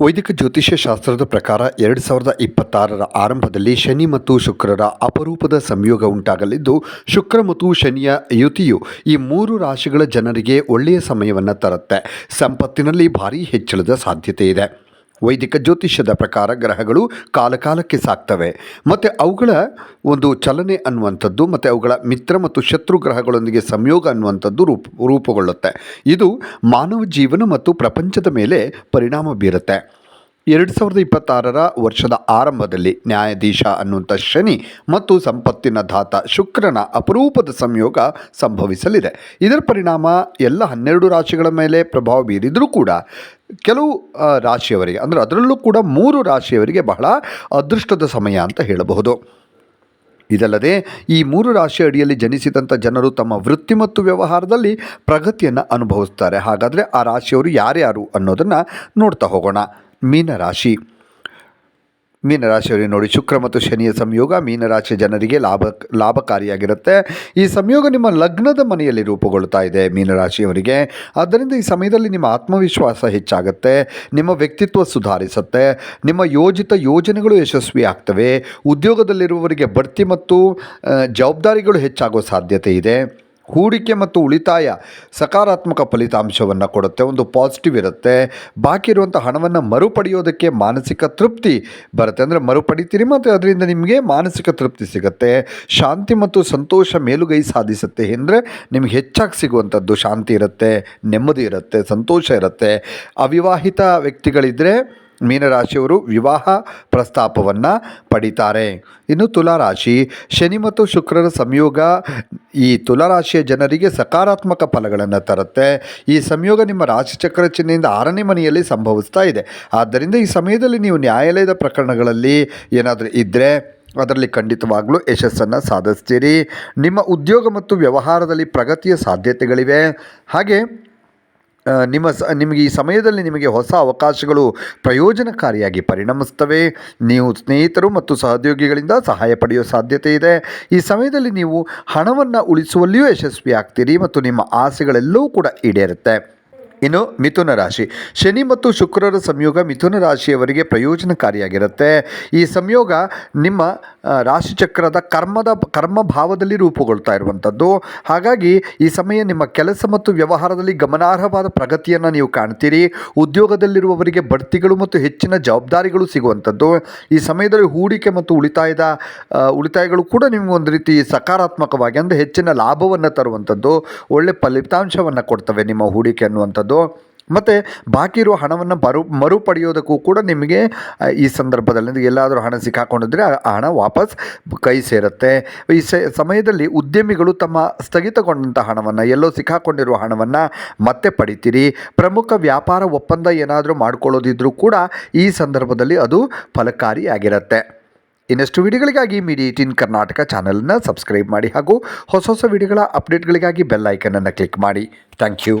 ವೈದಿಕ ಜ್ಯೋತಿಷ್ಯ ಶಾಸ್ತ್ರದ ಪ್ರಕಾರ ಎರಡು ಸಾವಿರದ ಇಪ್ಪತ್ತಾರರ ಆರಂಭದಲ್ಲಿ ಶನಿ ಮತ್ತು ಶುಕ್ರರ ಅಪರೂಪದ ಸಂಯೋಗ ಉಂಟಾಗಲಿದ್ದು, ಶುಕ್ರ ಮತ್ತು ಶನಿಯ ಯುತಿಯು ಈ ಮೂರು ರಾಶಿಗಳ ಜನರಿಗೆ ಒಳ್ಳೆಯ ಸಮಯವನ್ನು ತರುತ್ತೆ. ಸಂಪತ್ತಿನಲ್ಲಿ ಭಾರೀ ಹೆಚ್ಚಳದ ಸಾಧ್ಯತೆ ಇದೆ. ವೈದಿಕ ಜ್ಯೋತಿಷ್ಯದ ಪ್ರಕಾರ ಗ್ರಹಗಳು ಕಾಲಕಾಲಕ್ಕೆ ಸಾಕ್ತವೆ ಮತ್ತು ಅವುಗಳ ಒಂದು ಚಲನೆ ಅನ್ನುವಂಥದ್ದು, ಮತ್ತು ಅವುಗಳ ಮಿತ್ರ ಮತ್ತು ಶತ್ರು ಗ್ರಹಗಳೊಂದಿಗೆ ಸಂಯೋಗ ಅನ್ನುವಂಥದ್ದು ರೂಪ, ರೂಪುಗೊಳ್ಳುತ್ತೆ. ಇದು ಮಾನವ ಜೀವನ ಮತ್ತು ಪ್ರಪಂಚದ ಮೇಲೆ ಪರಿಣಾಮ ಬೀರುತ್ತೆ. ಎರಡು ಸಾವಿರದ ಇಪ್ಪತ್ತಾರರ ವರ್ಷದ ಆರಂಭದಲ್ಲಿ ನ್ಯಾಯಾಧೀಶ ಅನ್ನುವಂಥ ಶನಿ ಮತ್ತು ಸಂಪತ್ತಿನ ಧಾತ ಶುಕ್ರನ ಅಪರೂಪದ ಸಂಯೋಗ ಸಂಭವಿಸಲಿದೆ. ಇದರ ಪರಿಣಾಮ ಎಲ್ಲ ಹನ್ನೆರಡು ರಾಶಿಗಳ ಮೇಲೆ ಪ್ರಭಾವ ಬೀರಿದರೂ ಕೂಡ ಕೆಲವು ರಾಶಿಯವರಿಗೆ, ಅಂದರೆ ಅದರಲ್ಲೂ ಕೂಡ ಮೂರು ರಾಶಿಯವರಿಗೆ ಬಹಳ ಅದೃಷ್ಟದ ಸಮಯ ಅಂತ ಹೇಳಬಹುದು. ಇದಲ್ಲದೆ ಈ ಮೂರು ರಾಶಿ ಅಡಿಯಲ್ಲಿ ಜನಿಸಿದಂಥ ಜನರು ತಮ್ಮ ವೃತ್ತಿ ಮತ್ತು ವ್ಯವಹಾರದಲ್ಲಿ ಪ್ರಗತಿಯನ್ನು ಅನುಭವಿಸ್ತಾರೆ. ಹಾಗಾದರೆ ಆ ರಾಶಿಯವರು ಯಾರ್ಯಾರು ಅನ್ನೋದನ್ನು ನೋಡ್ತಾ ಹೋಗೋಣ. ಮೀನರಾಶಿ. ಮೀನರಾಶಿಯವರಿಗೆ ನೋಡಿ ಶುಕ್ರ ಮತ್ತು ಶನಿಯ ಸಂಯೋಗ, ಮೀನರಾಶಿ ಜನರಿಗೆ ಲಾಭ, ಲಾಭಕಾರಿಯಾಗಿರುತ್ತೆ. ಈ ಸಂಯೋಗ ನಿಮ್ಮ ಲಗ್ನದ ಮನೆಯಲ್ಲಿ ರೂಪುಗೊಳ್ತಾ ಇದೆ ಮೀನರಾಶಿಯವರಿಗೆ. ಆದ್ದರಿಂದ ಈ ಸಮಯದಲ್ಲಿ ನಿಮ್ಮ ಆತ್ಮವಿಶ್ವಾಸ ಹೆಚ್ಚಾಗುತ್ತೆ, ನಿಮ್ಮ ವ್ಯಕ್ತಿತ್ವ ಸುಧಾರಿಸುತ್ತೆ, ನಿಮ್ಮ ಯೋಜಿತ ಯೋಜನೆಗಳು ಯಶಸ್ವಿ ಆಗ್ತವೆ, ಉದ್ಯೋಗದಲ್ಲಿರುವವರಿಗೆ ಬಡ್ತಿ ಮತ್ತು ಜವಾಬ್ದಾರಿಗಳು ಹೆಚ್ಚಾಗೋ ಸಾಧ್ಯತೆ ಇದೆ. ಹೂಡಿಕೆ ಮತ್ತು ಉಳಿತಾಯ ಸಕಾರಾತ್ಮಕ ಫಲಿತಾಂಶವನ್ನು ಕೊಡುತ್ತೆ. ಒಂದು ಪಾಸಿಟಿವ್ ಇರುತ್ತೆ. ಬಾಕಿ ಇರುವಂಥ ಹಣವನ್ನು ಮರುಪಡೆಯೋದಕ್ಕೆ ಮಾನಸಿಕ ತೃಪ್ತಿ ಬರುತ್ತೆ. ಅಂದರೆ ಮರುಪಡಿತೀರಿ ಮತ್ತು ಅದರಿಂದ ನಿಮಗೆ ಮಾನಸಿಕ ತೃಪ್ತಿ ಸಿಗುತ್ತೆ. ಶಾಂತಿ ಮತ್ತು ಸಂತೋಷ ಮೇಲುಗೈ ಸಾಧಿಸುತ್ತೆ. ಅಂದರೆ ನಿಮಗೆ ಹೆಚ್ಚಾಗಿ ಸಿಗುವಂಥದ್ದು ಶಾಂತಿ ಇರುತ್ತೆ, ನೆಮ್ಮದಿ ಇರುತ್ತೆ, ಸಂತೋಷ ಇರುತ್ತೆ. ಅವಿವಾಹಿತ ವ್ಯಕ್ತಿಗಳಿದ್ದರೆ ಮೀನರಾಶಿಯವರು ವಿವಾಹ ಪ್ರಸ್ತಾಪವನ್ನು ಪಡಿತಾರೆ. ಇನ್ನು ತುಲಾರಾಶಿ, ಶನಿ ಮತ್ತು ಶುಕ್ರರ ಸಂಯೋಗ ಈ ತುಲಾರಾಶಿಯ ಜನರಿಗೆ ಸಕಾರಾತ್ಮಕ ಫಲಗಳನ್ನು ತರುತ್ತೆ. ಈ ಸಂಯೋಗ ನಿಮ್ಮ ರಾಶಿಚಕ್ರ ಚಿಹ್ನೆಯಿಂದ ಆರನೇ ಮನೆಯಲ್ಲಿ ಸಂಭವಿಸ್ತಾ ಇದೆ. ಆದ್ದರಿಂದ ಈ ಸಮಯದಲ್ಲಿ ನೀವು ನ್ಯಾಯಾಲಯದ ಪ್ರಕರಣಗಳಲ್ಲಿ ಏನಾದರೂ ಇದ್ದರೆ ಅದರಲ್ಲಿ ಖಂಡಿತವಾಗಲೂ ಯಶಸ್ಸನ್ನು ಸಾಧಿಸ್ತೀರಿ. ನಿಮ್ಮ ಉದ್ಯೋಗ ಮತ್ತು ವ್ಯವಹಾರದಲ್ಲಿ ಪ್ರಗತಿಯ ಸಾಧ್ಯತೆಗಳಿವೆ. ಹಾಗೆ ನಿಮ್ಮ ಸ, ನಿಮಗೆ ಈ ಸಮಯದಲ್ಲಿ ನಿಮಗೆ ಹೊಸ ಅವಕಾಶಗಳು ಪ್ರಯೋಜನಕಾರಿಯಾಗಿ ಪರಿಣಮಿಸ್ತವೆ ನೀವು ಸ್ನೇಹಿತರು ಮತ್ತು ಸಹೋದ್ಯೋಗಿಗಳಿಂದ ಸಹಾಯ ಪಡೆಯುವ ಸಾಧ್ಯತೆ ಇದೆ. ಈ ಸಮಯದಲ್ಲಿ ನೀವು ಹಣವನ್ನು ಉಳಿಸುವಲ್ಲಿಯೂ ಯಶಸ್ವಿ ಆಗ್ತೀರಿ ಮತ್ತು ನಿಮ್ಮ ಆಸೆಗಳೆಲ್ಲವೂ ಕೂಡ ಈಡೇರುತ್ತೆ. ಇನ್ನು ಮಿಥುನ ರಾಶಿ. ಶನಿ ಮತ್ತು ಶುಕ್ರರ ಸಂಯೋಗ ಮಿಥುನ ರಾಶಿಯವರಿಗೆ ಪ್ರಯೋಜನಕಾರಿಯಾಗಿರುತ್ತೆ. ಈ ಸಂಯೋಗ ನಿಮ್ಮ ರಾಶಿಚಕ್ರದ ಕರ್ಮದ ಕರ್ಮ ಭಾವದಲ್ಲಿ ರೂಪುಗೊಳ್ತಾ ಇರುವಂಥದ್ದು. ಹಾಗಾಗಿ ಈ ಸಮಯ ನಿಮ್ಮ ಕೆಲಸ ಮತ್ತು ವ್ಯವಹಾರದಲ್ಲಿ ಗಮನಾರ್ಹವಾದ ಪ್ರಗತಿಯನ್ನು ನೀವು ಕಾಣ್ತೀರಿ. ಉದ್ಯೋಗದಲ್ಲಿರುವವರಿಗೆ ಬಡ್ತಿಗಳು ಮತ್ತು ಹೆಚ್ಚಿನ ಜವಾಬ್ದಾರಿಗಳು ಸಿಗುವಂಥದ್ದು. ಈ ಸಮಯದಲ್ಲಿ ಹೂಡಿಕೆ ಮತ್ತು ಉಳಿತಾಯದ ಉಳಿತಾಯಗಳು ಕೂಡ ನಿಮಗೆ ಒಂದು ರೀತಿ ಸಕಾರಾತ್ಮಕವಾಗಿ ಅಂದರೆ ಹೆಚ್ಚಿನ ಲಾಭವನ್ನು ತರುವಂಥದ್ದು. ಒಳ್ಳೆ ಫಲಿತಾಂಶವನ್ನು ಕೊಡ್ತವೆ ನಿಮ್ಮ ಹೂಡಿಕೆ ಅನ್ನುವಂಥದ್ದು. ಮತ್ತು ಬಾಕಿ ಇರುವ ಹಣವನ್ನು ಮರು ಮರುಪಡೆಯೋದಕ್ಕೂ ಕೂಡ ನಿಮಗೆ ಈ ಸಂದರ್ಭದಲ್ಲಿ ಎಲ್ಲಾದರೂ ಹಣ ಸಿಕ್ಕಾಕೊಂಡಿದ್ರೆ ಆ ಹಣ ವಾಪಸ್ ಕೈ ಸೇರುತ್ತೆ. ಈ ಸಮಯದಲ್ಲಿ ಉದ್ಯಮಿಗಳು ತಮ್ಮ ಸ್ಥಗಿತಗೊಂಡಂಥ ಹಣವನ್ನು, ಎಲ್ಲೋ ಸಿಕ್ಕಾಕೊಂಡಿರುವ ಹಣವನ್ನು ಮತ್ತೆ ಪಡಿತೀರಿ. ಪ್ರಮುಖ ವ್ಯಾಪಾರ ಒಪ್ಪಂದ ಏನಾದರೂ ಮಾಡ್ಕೊಳ್ಳೋದಿದ್ರೂ ಕೂಡ ಈ ಸಂದರ್ಭದಲ್ಲಿ ಅದು ಫಲಕಾರಿಯಾಗಿರುತ್ತೆ. ಇನ್ನಷ್ಟು ವಿಡಿಯೋಗಳಿಗಾಗಿ ಮೀಡಿ ಏಟೀನ್ ಕರ್ನಾಟಕ ಚಾನಲನ್ನು ಸಬ್ಸ್ಕ್ರೈಬ್ ಮಾಡಿ ಹಾಗೂ ಹೊಸ ಹೊಸ ವಿಡಿಯೋಗಳ ಅಪ್ಡೇಟ್ಗಳಿಗಾಗಿ ಬೆಲ್ ಐಕನನ್ನು ಕ್ಲಿಕ್ ಮಾಡಿ. Thank you.